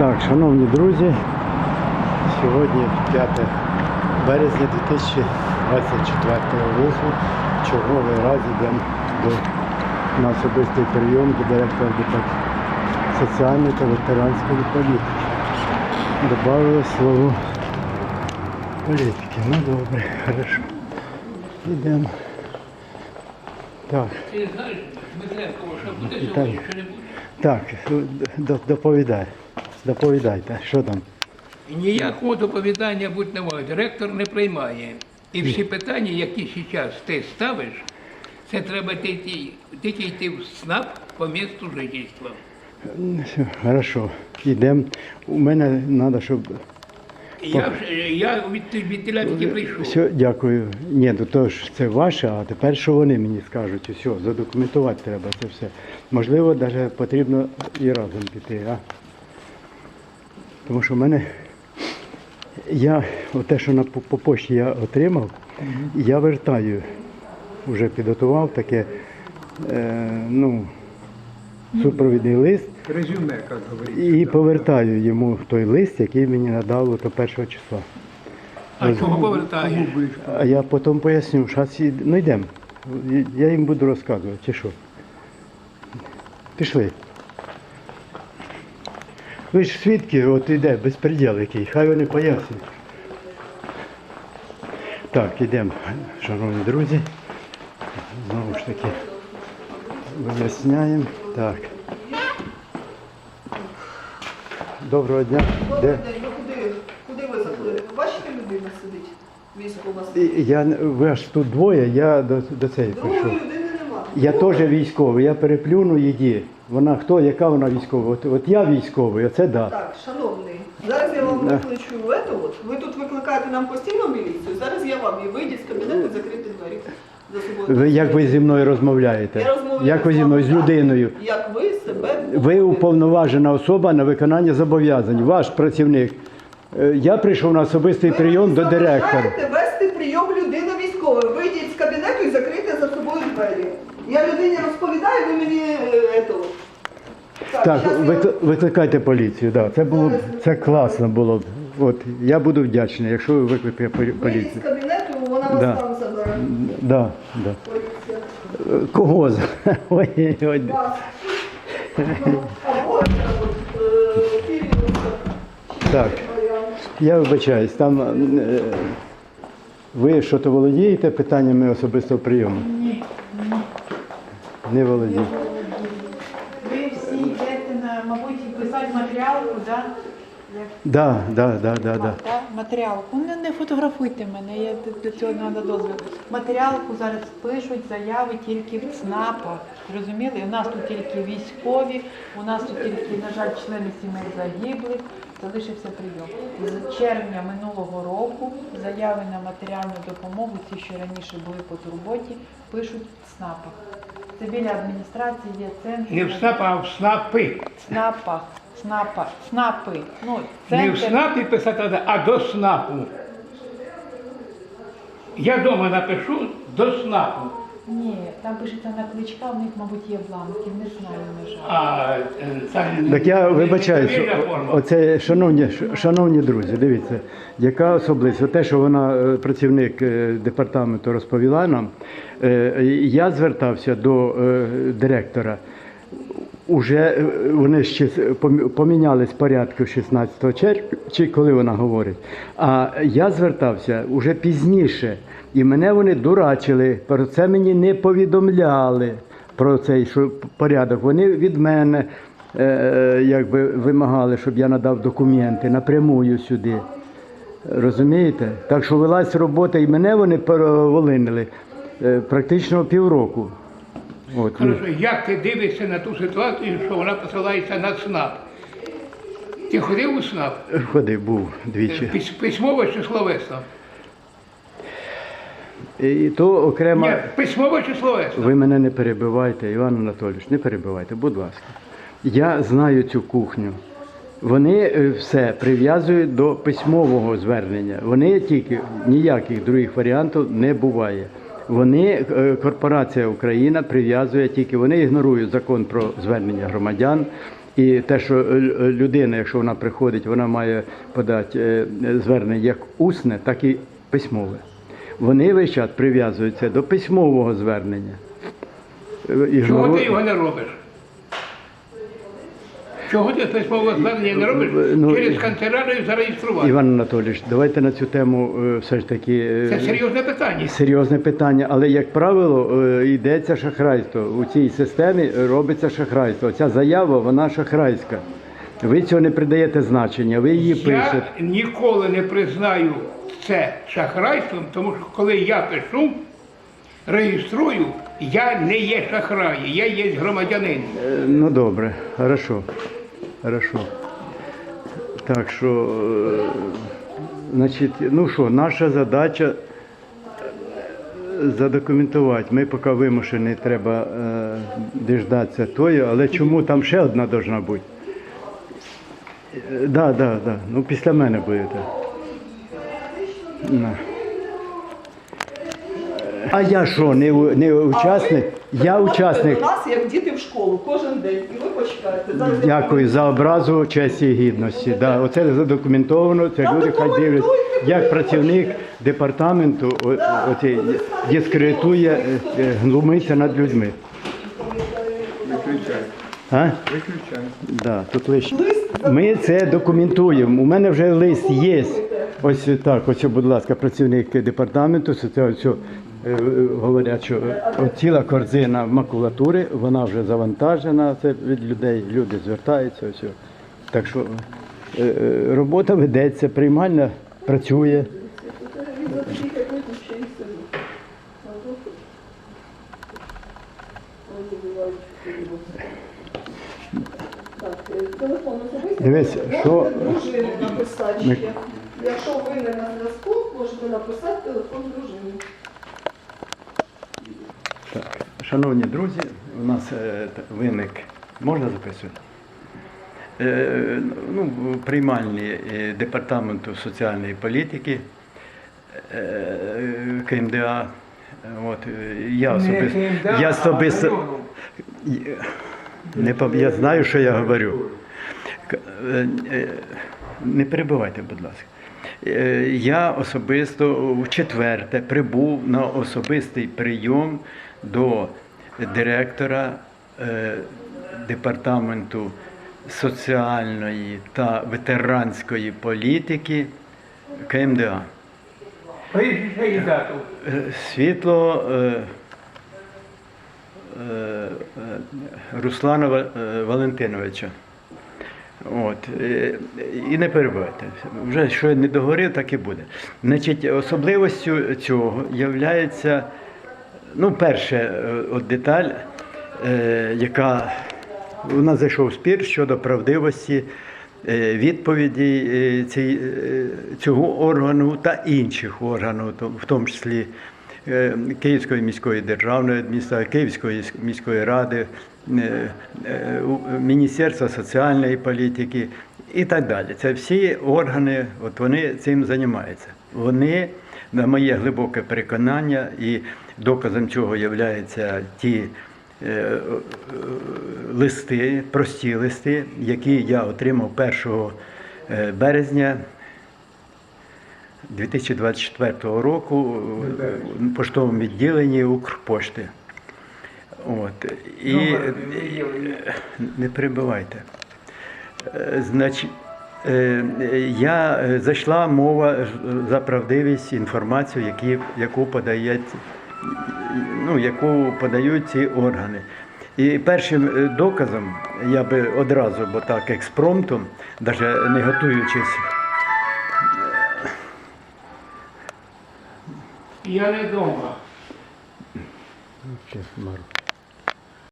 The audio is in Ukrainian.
Так, шановні друзі, сьогодні 5 березня 2024 року. Черговий раз йдемо до на особистий прийом до директора департаменту соціальної та ветеранської політики. Добавили слово політики. Ну добре, хорошо. Йдемо. Так. Ти знаєш, Дмитренко, що буде сьогодні, що не буде? Так, до- доповідай. Доповідайте, що там? Ніякого доповідання будь не може. Директор не приймає. І всі питання, які зараз ти ставиш, це треба тільки йти в СНАП по місту жительства. Хорошо, йдемо. У мене треба, щоб. Я, я від, від тільки прийшов. Все, дякую. Ні, ну то ж це ваше, а тепер що вони мені скажуть? Все, задокументувати треба це все. Можливо, навіть потрібно і разом піти. А? Тому що в мене я, те, що на, по, по пошті я отримав, я вертаю. Вже підготував таке, е, ну, супровідний лист. Резюме, як говориться. І повертаю йому той лист, який мені надав до першого числа. А чого повертаєш? А я потім поясню, що ці- ну йдемо. Я їм буду розказувати, чи що. Пішли. Ви ж свідки, от іде безпреділ який, хай вони пояснюють. Так, йдемо, шановні друзі. Знову ж таки, виясняємо. Так. Доброго дня. Де? Ви куди, куди ви заходили? Ви бачите, людина сидить? Військова І- Я, ви аж тут двоє, я до, до цієї Другої прийшов. людини нема. Я теж військовий, я переплюну її. Вона хто, яка вона військова? От, от я військовий, оце да. Так, шановний, зараз я вам Да. викличу это от. Ви тут викликаєте нам постійно міліцію. Зараз я вам і вийдіть з кабінету, закрити двері за собою. Ви як ви зі мною розмовляєте? Я розмовляю Як ви зі мною з так, людиною? Як ви себе Ви уповноважена особа на виконання зобов'язань, ваш працівник. Е, Я прийшов на особистий Ви прийом до директора. заважаєте вести прийом людини військової. Вийдіть з кабінету і закрийте за собою двері. Я людині розповідаю, ви мені е, это. Так, щас я- викли- викликайте поліцію. Да. Це було б це класно було б. От я буду вдячний, якщо ви викликаєте полі- Вийдіть з поліцію. кабінету, вона вас Да. там забере. Да, да. Поліція. Е, Кого? Ой, ой. Вас. Ну, або от, е, Кирилівська. Так. Я вибачаюсь, там е, ви що то володієте питаннями особистого прийому? Не володієте. Ви всі йдете на, мабуть, писати матеріалку, да? Да, да, да, да, да. матеріалку. Не, не фотографуйте мене, я для цього не треба дозвіл. Матеріалку зараз пишуть заяви тільки в ЦНАПах. Зрозуміли? У нас тут тільки військові, у нас тут тільки, на жаль, члени сімей загиблих. Залишився прийом. З червня минулого року заяви на матеріальну допомогу, ті, що раніше були по турботі, пишуть в ЦНАПах. Це біля адміністрації є центр. Не в СНАП, а в СНАПи. СНАПа, СНАПа, СНАПи. Ну, Не в центр. СНАПі писати а до СНАПу. Я вдома напишу до СНАПу. Ні, там пишеться на кличка, в них, мабуть, є бланки, не знаю, на жаль. А е, Так я форма. оце, шановні, ш- шановні друзі, дивіться, яка особливість? Те, що вона е, працівник е, департаменту розповіла нам, е, я звертався до е, директора. Уже е, вони ще помі- помінялись порядки 16 червня, чи коли вона говорить. А я звертався уже пізніше, і мене вони дурачили. Про це мені не повідомляли про цей що порядок. Вони від мене е, е, якби вимагали, щоб я надав документи напрямую сюди. Розумієте? Так що велась робота, і мене вони переволинили е, практично півроку. От. Хорошо, як ти дивишся на ту ситуацію, що вона посилається на СНАП? Ти ходив у СНАП? Ходив, був двічі. Пис- Письмово чи словесно? І то окремо. Ні, письмово чи словесно? Ви мене не перебивайте, Іван Анатолійович, не перебивайте, будь ласка. Я знаю цю кухню. Вони е, все прив'язують до письмового звернення. Вони тільки ніяких других варіантів не буває. Вони, е, корпорація Україна прив'язує тільки, вони ігнорують закон про звернення громадян І те, що е, людина, якщо вона приходить, вона має подати звернення як усне, так і письмове. Вони весь час прив'язуються до письмового звернення. Е, Чого ти його не робиш? Чого ти письмове звернення не робиш? Ну, Через канцелярію зареєструвати. Іван Анатолійович, давайте на цю тему е, все ж таки. е, Це серйозне питання. Серйозне питання, але як правило е, йдеться шахрайство. У цій системі робиться шахрайство. Ця заява вона шахрайська. Ви цього не придаєте значення, ви її Я пишете. ніколи не признаю це шахрайством, тому що коли я пишу, реєструю, я не є шахраєм, я є громадянин. Е, Ну добре, хорошо. Хорошо. Так що, е, значить, ну що, наша задача е, задокументувати. Ми поки вимушені, треба е, діждатися тої, але чому там ще одна должна бути? Так, да, да, да. Ну після мене будете. На. А я що, не, у- не учасник? Я учасник. до нас, як діти в школу, кожен день, і ви почекаєте. Дякую за образу честі і гідності. Да, оце задокументовано. Це Та люди хай документуйте, дивляться, як будь працівник департаменту о- Да, оцей дискредитує, е, е, глумиться над людьми. А? Да, тут лише. Лист Ми це документуємо. У мене вже лист є. Ось так, ось, будь ласка, працівник департаменту, це ось, е, е, говорять, що е, ціла корзина макулатури, вона вже завантажена це від людей, люди звертаються. Ось. Так що е, е, робота ведеться, приймальня працює. е. Дивись, що- написати ще. Якщо ви не на зв'язку, можете написати телефон дружини. Так, шановні друзі, у нас е, виник. Можна записувати? Е, ну, приймальні е, департаменту соціальної політики е, КМДА. От, е, я особисто, я особисто не я знаю, що я говорю. Не перебивайте, будь ласка. Е, Я особисто в четверте прибув на особистий прийом до директора е, департаменту соціальної та ветеранської політики КМДА. Е, Світло Руслана Валентиновича. От. е, І не перебивайте. Вже що я не договорив, так і буде. Значить, особливостю цього є, ну, перше, е, от деталь, е, яка у нас зайшов спір щодо правдивості е, відповіді цього органу та інших органів, в тому числі Київської міської державної адміністрації, Київської міської ради, Міністерства соціальної політики і так далі. Це всі органи, от вони цим займаються. Вони, на моє глибоке переконання, і доказом цього являються ті е, е, листи, прості листи, які я отримав 1 е, березня 2024 року в поштовому відділенні Укрпошти. От. І е, не перебивайте. Е, Значить, е, я зайшла мова за правдивість інформацію, які, яку подають, ну, яку подають ці органи. І першим доказом я би одразу, бо так експромтом, навіть не готуючись, Я не вдома. Мару.